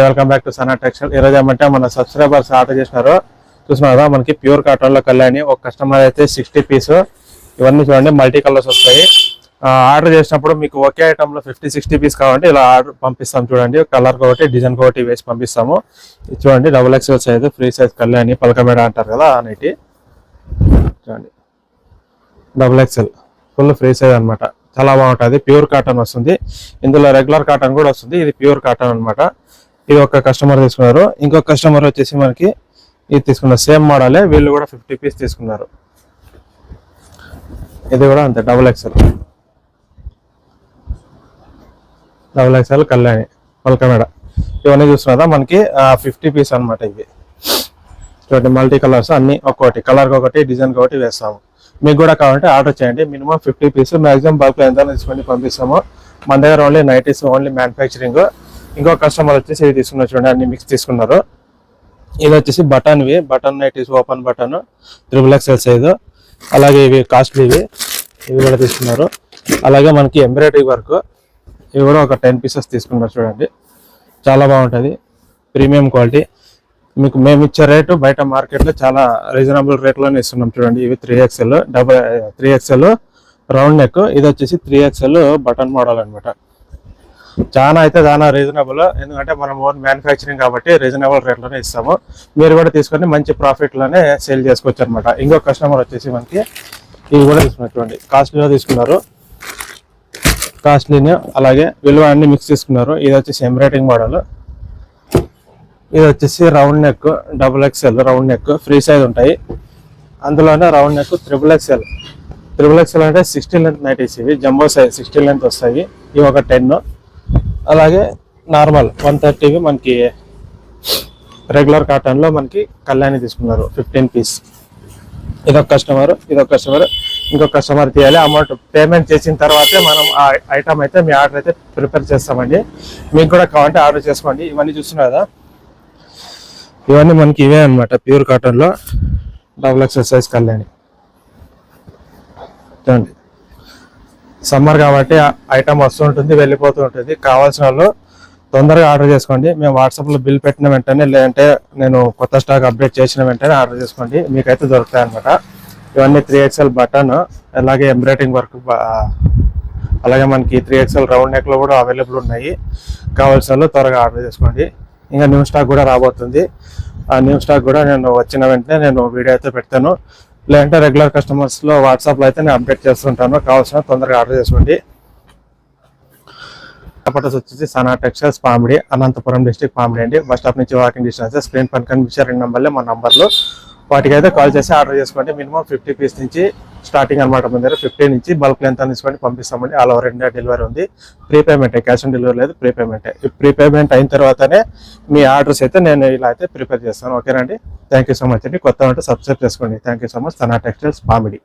Welcome back to Sana textile. ఈ ఏమంటే మన సబ్స్క్రైబర్స్ ఆర్డర్ చేసినారు. చూస్తున్నారా మనకి ప్యూర్ కాటన్లో కళ్యాణి ఒక కస్టమర్ అయితే సిక్స్టీ పీస్ ఇవన్నీ చూడండి మల్టీ కలర్స్ వస్తాయి. ఆర్డర్ చేసినప్పుడు మీకు ఒకే ఐటమ్లో ఫిఫ్టీ సిక్స్టీ పీస్ కావాలంటే ఇలా ఆర్డర్ పంపిస్తాం చూడండి. కలర్ ఒకటి డిజైన్ ఒకటి వేసి పంపిస్తాము. చూడండి double XL size free size Kalyani Palakameda అంటారు కదా అనేటి చూడండి. Double XL full free size అనమాట చాలా బాగుంటుంది. ప్యూర్ కాటన్ వస్తుంది. ఇందులో రెగ్యులర్ కాటన్ కూడా వస్తుంది. ఇది ప్యూర్ కాటన్ అనమాట ఇది ఒక కస్టమర్ తీసుకున్నారు. ఇంకొక కస్టమర్ వచ్చేసి మనకి ఇది తీసుకున్నారు సేమ్ మోడలే వీళ్ళు కూడా ఫిఫ్టీ పీస్ తీసుకున్నారు. ఇది కూడా అంతే double XL double XL Kalyani Palkameda. ఇవన్నీ చూస్తున్నారా? మనకి ఫిఫ్టీ పీస్ అన్నమాట ఇవి. చూడండి మల్టీ కలర్స్ అన్ని ఒక్కొక్కటి కలర్ ఒకటి డిజైన్ ఒకటి వేస్తాము. మీకు కూడా కావాలంటే ఆర్డర్ చేయండి. Minimum fifty piece maximum bulk ఎంత తీసుకొని పంపిస్తాము. మన దగ్గర ఓన్లీ నైటీస్ ఓన్లీ మ్యానుఫ్యాక్చరింగ్ ఇంకో కస్టమర్ వచ్చేసి ఇవి తీసుకున్నారు చూడండి అన్ని మిక్స్ తీసుకున్నారు. ఇది వచ్చేసి బటన్ ఇవి. Button nighties open button triple XL size అలాగే ఇవి కాస్ట్లీ ఇవి. ఇవి కూడా తీసుకున్నారు. అలాగే మనకి ఎంబ్రాయిడరీ వర్క్ ఇవి కూడా ఒక టెన్ పీసెస్ తీసుకున్నారు చూడండి. చాలా బాగుంటుంది. ప్రీమియం క్వాలిటీ మీకు మేము ఇచ్చే రేటు బయట మార్కెట్లో చాలా రీజనబుల్ రేట్లోనే ఇస్తున్నాం చూడండి. ఇవి three XL double three XL round neck ఇది వచ్చేసి త్రీ ఎక్స్ఎల్ బటన్ మోడల్ అన్నమాట. చాలా అయితే చాలా రీజనబుల్ ఎందుకంటే మనం ఓన్ మ్యానుఫ్యాక్చరింగ్ కాబట్టి రీజనబుల్ రేట్లోనే ఇస్తాము. మీరు కూడా తీసుకొని మంచి ప్రాఫిట్లోనే సేల్ చేసుకోవచ్చు అనమాట ఇంకో కస్టమర్ వచ్చేసి మనకి ఇవి కూడా తీసుకున్నారు చూడండి. కాస్ట్లీలో తీసుకున్నారు. కాస్ట్లీని అలాగే విలువ అన్ని మిక్స్ తీసుకున్నారు ఇది వచ్చేసి ఎంబ్రాయిడింగ్ మోడల్ ఇది వచ్చేసి round neck double X L round neck free size ఉంటాయి. అందులోనే round neck triple X L triple X L అంటే సిక్స్టీన్ లెంత్ నైటీస్ ఇవి జంబో సైజ్ సిక్స్టీన్ లెంత్ వస్తాయి. ఇవి ఒక టెన్ అలాగే నార్మల్ వన్ థర్టీవి మనకి రెగ్యులర్ కాటన్లో మనకి కళ్యాణి తీసుకున్నారు ఫిఫ్టీన్ పీస్. ఇదొక కస్టమర్ ఇదొక కస్టమర్ ఇంకొక కస్టమర్ తీయాలి. అమౌంట్ పేమెంట్ చేసిన తర్వాతే మనం ఆ ఐటమ్ అయితే మీ ఆర్డర్ అయితే ప్రిపేర్ చేస్తామండి. మీకు కూడా కావాలంటే ఆర్డర్ చేసుకోండి. ఇవన్నీ చూస్తున్నారు కదా. ఇవన్నీ మనకి ఇవే అనమాట ప్యూర్ కాటన్లో డబుల్ ఎక్సర్సైజ్ కళ్యాణి. చూడండి. సమ్మర్ కాబట్టి ఐటమ్ వస్తుంటుంది వెళ్ళిపోతూ ఉంటుంది. కావాల్సిన వాళ్ళు తొందరగా ఆర్డర్ చేసుకోండి. మేము వాట్సాప్లో బిల్ పెట్టిన వెంటనే లేదంటే నేను కొత్త స్టాక్ అప్డేట్ చేసిన వెంటనే ఆర్డర్ చేసుకోండి. మీకైతే దొరుకుతాయి అనమాట ఇవన్నీ త్రీ ఎక్స్ఎల్ బటన్ అలాగే ఎంబ్రాయిడింగ్ వర్క్ అలాగే మనకి త్రీ ఎక్స్ఎల్ రౌండ్ నెక్లో కూడా అవైలబుల్ ఉన్నాయి. కావాల్సిన వాళ్ళు త్వరగా ఆర్డర్ చేసుకోండి. ఇంకా న్యూ స్టాక్ కూడా రాబోతుంది. ఆ న్యూ స్టాక్ కూడా నేను వచ్చిన వెంటనే నేను వీడియో అయితే పెడతాను. లేదంటే రెగ్యులర్ కస్టమర్స్లో వాట్సాప్లో అయితే నేను అప్డేట్ చేస్తుంటాను. కావాల్సిన తొందరగా ఆర్డర్ చేసుకోండి. అడ్రస్ వచ్చేసి సనా టెక్స్టైల్స్ పామిడి అనంతపురం డిస్ట్రిక్ట్ పామిడి అండి. బస్ స్టాప్ నుంచి వాకింగ్ డిస్టెన్స్ స్క్రీన్ పని కనిపించే రెండు నెంబర్లే మా నంబర్లు వాటికి అయితే కాల్ చేసి ఆర్డర్ చేసుకోండి. మినిమం ఫిఫ్టీ పీస్ నుంచి స్టార్టింగ్ అనమాట మన దగ్గర ఫిఫ్టీ నుంచి బల్క్ ఎంత తీసుకొని పంపిస్తామండి. ఆల్ ఓవర్ ఇండియా డెలివరీ ఉంది. ప్రీపేమెంటే క్యాష్ ఆన్ డెలివరీ లేదు ప్రీపేమెంటే ప్రీపేమెంట్ అయిన తర్వాతనే మీ ఆర్డర్స్ అయితే నేను ఇలా అయితే ప్రిపేర్ చేస్తాను. ఓకేనండి థ్యాంక్ యూ సో మచ్ అండి. కొత్త ఉంటే సబ్స్క్రైబ్ చేసుకోండి. Thank you so much. Sana textiles Pamidi